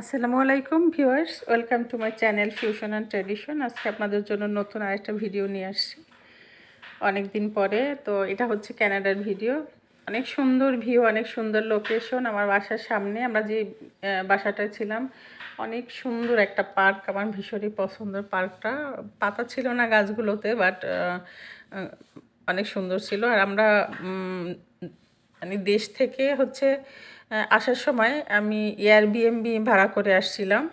আসসালামু আলাইকুম viewers, welcome to my channel fusion and tradition. আজকে আপনাদের জন্য নতুন আরেকটা ভিডিও নিয়ে আসছি। অনেক দিন পরে, তো এটা হচ্ছে ক্যানাডার ভিডিও। অনেক সুন্দর ভিউ, অনেক সুন্দর লোকেশন আমার বাসার সামনে। আমরা যে বাসাটায় ছিলাম, অনেক সুন্দর একটা পার্ক। আমার ভীষণই পছন্দের পার্কটা। পাতা ছিল না গাছগুলোতে বাট অনেক সুন্দর ছিল। আর আমরা মানে দেশ থেকে হচ্ছে আসার সময় আমি এয়ারবিএমবি ভাড়া করে আসছিলাম।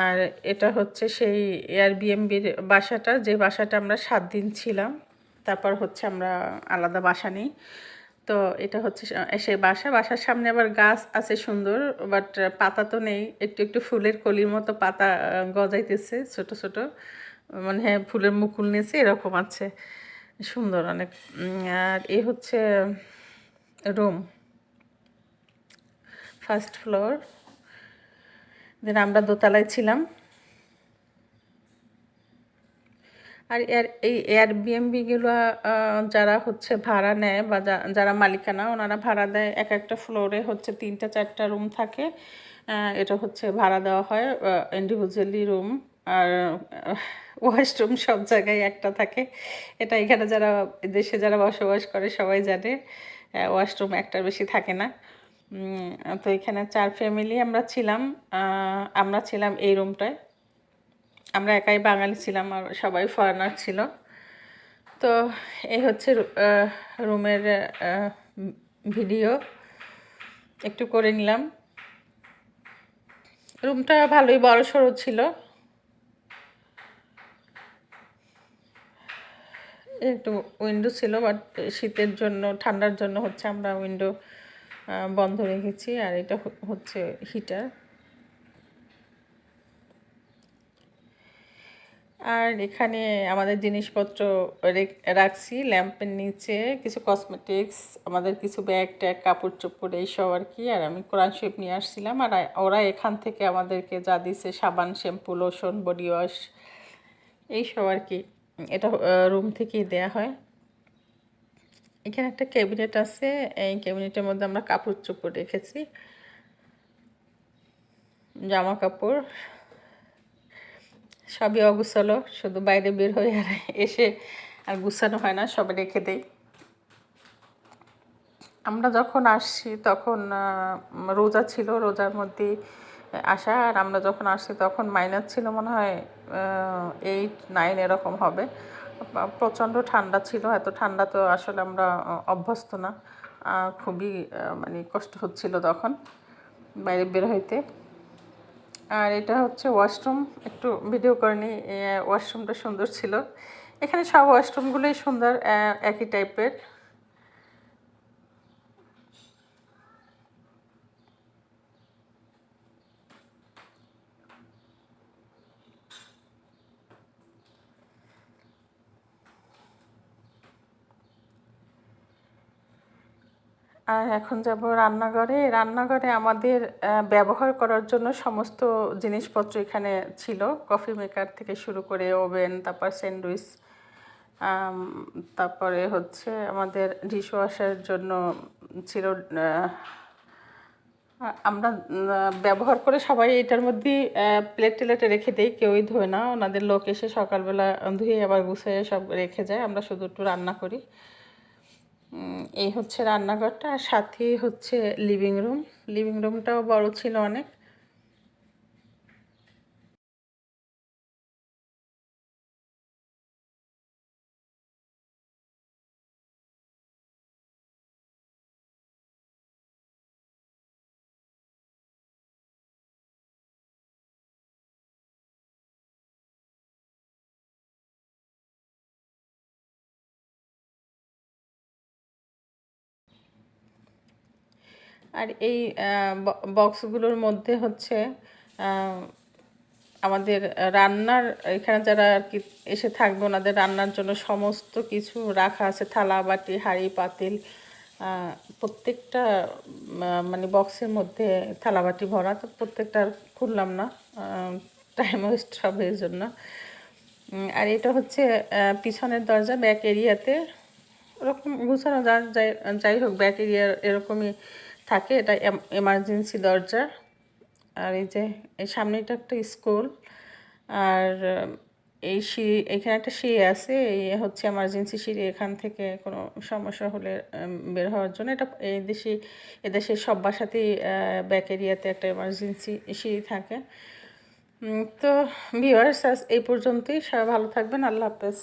আর এটা হচ্ছে সেই এয়ারবিএমবির বাসাটা, যে বাসাটা আমরা সাত দিন ছিলাম, তারপর হচ্ছে আমরা আলাদা বাসা নেই। তো এটা হচ্ছে সেই বাসা। বাসার সামনে আবার গাছ আছে সুন্দর বাট পাতা তো নেই। একটু একটু ফুলের কলির মতো পাতা গজাইতেছে ছোট ছোট। মানে হ্যাঁ ফুলের মুকুল নিয়েছে, এরকম আছে। সুন্দর অনেক। আর এ হচ্ছে রুম। First floor. দেন আমরা দোতলায় ছিলাম। আর এর এই এয়ার এয়ারবিএমবিগুলো যারা হচ্ছে ভাড়া নেয় বা যারা মালিকানা, ওনারা ভাড়া দেয় এক একটা ফ্লোরে হচ্ছে তিনটা, চারটা রুম থাকে। এটা হচ্ছে ভাড়া দেওয়া হয় ইন্ডিভিজুয়ালি রুম আর ওয়াশরুম সব জায়গায় একটা থাকে। এটা এখানে যারা, দেশে যারা বসবাস করে সবাই জানে ওয়াশরুম একটার বেশি থাকে না। তো এখানে চার ফ্যামিলি আমরা ছিলাম। আমরা ছিলাম এই রুমটায় আমরা একাই বাঙালি ছিলাম আর সবাই ফরেনার ছিল। তো এই হচ্ছে রুমের ভিডিও একটু করে নিলাম। রুমটা ভালোই বড় সড়ো ছিল। একটু উইন্ডো ছিল বাট শীতের জন্য, ঠান্ডার জন্য হচ্ছে আমরা উইন্ডো বন্ধ রেখেছি আর এটা হচ্ছে হিটার আর এখানে আমাদের জিনিসপত্র রেখ- রাখছি, ল্যাম্পের নিচে কিছু কসমেটিক্স আমাদের কিছু ব্যাগ ট্যাগ, কাপড় চোপড়, এইসব আর কি। আর আমি কোরআন শরীফ নিয়ে আসছিলাম। আর ওরা এখান থেকে আমাদেরকে যা দিছে, সাবান, শ্যাম্পু লোশন বডি ওয়াশ এইসব আর কি। এটা রুম থেকেই দেয়া হয়। এখানে একটা ক্যাবিনেট আছে, এই ক্যাবিনেটের মধ্যে আমরা কাপড় চোপড় রেখেছি, জামা কাপড়, সবই অগুছালো, শুধু বাইরে বের হয়ে আর এসে আর গুছানো হয় না, সব রেখে দেই। আমরা যখন আসছি তখন রোজা ছিল, রোজার মধ্যে আসা, আর আমরা যখন আসছি তখন মাইনাস ছিল মনে হয় এইট নাইন এরকম হবে। প্রচণ্ড ঠান্ডা ছিল, এত ঠান্ডা তো আসলে আমরা অভ্যস্ত না। খুবই মানে কষ্ট হচ্ছিল তখন বাইরে বের হইতে। আর এটা হচ্ছে ওয়াশরুম, একটু ভিডিও করে নিই ওয়াশরুমটা সুন্দর ছিল। এখানে সব ওয়াশরুমগুলোই সুন্দর একই টাইপের আর এখন যাব রান্নাঘরে। রান্নাঘরে আমাদের ব্যবহার করার জন্য সমস্ত জিনিসপত্র এখানে ছিল। কফি মেকার থেকে শুরু করে ওভেন, তারপর স্যান্ডউইচ তারপরে হচ্ছে আমাদের ডিশ ওয়াশের জন্য ছিল আমরা ব্যবহার করে সবাই এটার মধ্যেই প্লেট টেলেটে রেখে দেই, কেউই ধোয় না। ওনাদের লোক এসে সকালবেলা ধুয়ে আবার গুছিয়ে সব রেখে যায়। আমরা শুধু একটু রান্না করি। এই হচ্ছে রান্নাঘরটা আর সাথেই হচ্ছে লিভিং রুম লিভিং রুমটাও বড় ছিল অনেক। আর এই বক্সগুলোর মধ্যে হচ্ছে আমাদের রান্নার, এখানে যারা আর কি এসে থাকবে, ওনাদের রান্নার জন্য সমস্ত কিছু রাখা আছে, থালা, বাটি, হাঁড়ি, পাতিল প্রত্যেকটা মানে বক্সের মধ্যে থালা, বাটি ভরা, তো প্রত্যেকটা খুললাম না টাইম ওয়েস্ট হবে এই জন্য। আর এটা হচ্ছে পিছনের দরজা ব্যাক এরিয়াতে ওরকম গুছানো যাই যাই হোক ব্যাক এরিয়ার এরকমই থাকে, এটা এমার্জেন্সি দরজা। আর এই যে, এই সামনেটা একটা স্কুল আর এই সিঁড়ি এখানে একটা সিঁড়ি আছে, এই হচ্ছে এমার্জেন্সি সিঁড়ি, এখান থেকে কোনো সমস্যা হলে বের হওয়ার জন্য। এটা এই দেশে এদেশের সব বাসাতেই ব্যাক এরিয়াতে একটা এমার্জেন্সি সিঁড়ি থাকে। তো ভিউয়ার্স এই পর্যন্তই। সবাই ভালো থাকবেন। আল্লাহ হাফেজ।